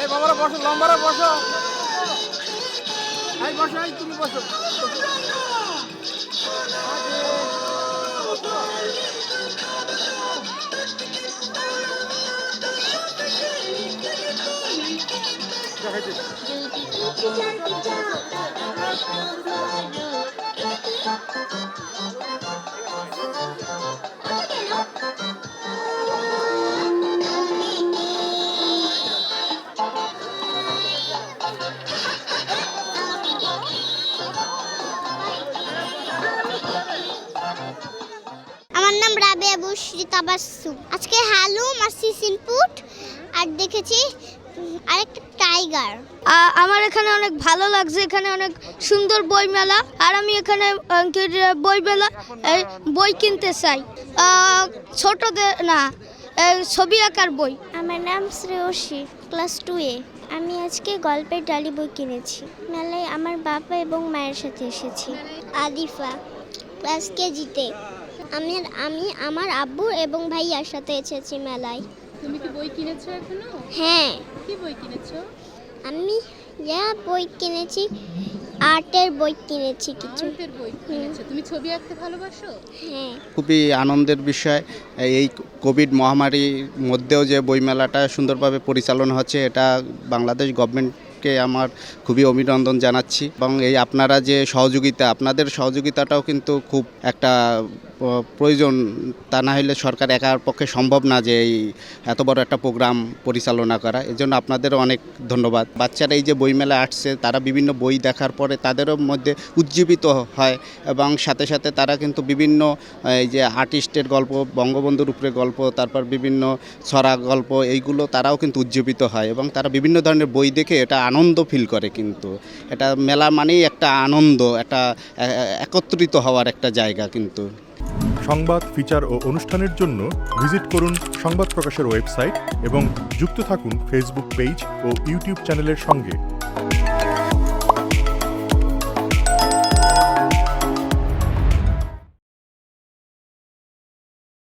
এই বাবারা বসো লম্বারা বসো। এই বসো এই তুমি বসো। আমার বুশরি তাবাসসু আজকে হালুম আর সিসিনপুট আর দেখেছি আরেকটা টাইগার আমার এখানে অনেক ভালো লাগছে এখানে অনেক সুন্দর বই মেলা আর আমি এখানে বই মেলা বই কিনতে চাই। ছোটদের না ছবি আঁকার বই। আমার নাম শ্রেয়সী ক্লাস টু এ। আমি আজকে গল্পের ডালি বই কিনেছি। মেলায় আমার বাবা এবং মায়ের সাথে এসেছি। আদিফা ক্লাস কেজিতে। আমি আমি আমার আব্বু এবং ভাইয়ার সাথে এসেছি মেলায়। তুমি কি বই কিনেছো এখনও? হ্যাঁ। কি বই কিনেছো? আমি যা বই কিনেছি আর্টের বই কিনেছি কিছু। আর্টের বই কিনেছো। তুমি ছবি আঁকতে ভালোবাসো? হ্যাঁ। খুবই আনন্দের বিষয়। এই কোভিড মহামারীর মধ্যেও যে বইমেলাটা সুন্দরভাবে পরিচালনা হচ্ছে এটা বাংলাদেশ গভর্নমেন্টকে আমার খুবই অভিনন্দন জানাচ্ছি এবং এই আপনারা যে সহযোগিতা, আপনাদের সহযোগিতাটাও কিন্তু খুব একটা প্রয়োজন। তা না হলে সরকার একার পক্ষে সম্ভব না যে এই এত বড় একটা প্রোগ্রাম পরিচালনা করা। এজন্য আপনাদের অনেক ধন্যবাদ। বাচ্চারা এই যে বইমেলা আসছে, তারা বিভিন্ন বই দেখার পরে তাদেরও মধ্যে উজ্জীবিত হয় এবং সাথে সাথে তারা কিন্তু বিভিন্ন, এই যে আর্টিস্টের গল্প, বঙ্গবন্ধুর উপরে গল্প, তারপর বিভিন্ন ছড়া গল্প, এইগুলো তারাও কিন্তু উজ্জীবিত হয় এবং তারা বিভিন্ন ধরনের বই দেখে এটা আনন্দ ফিল করে কিন্তু। এটা মেলা মানেই একটা আনন্দ, একটা একত্রিত হওয়ার একটা জায়গা কিন্তু। সংবাদ ফিচার ও অনুষ্ঠানের জন্য ভিজিট করুন সংবাদ প্রকাশের ওয়েবসাইট এবং যুক্ত থাকুন ফেসবুক পেজ ও ইউটিউব চ্যানেলের সঙ্গে।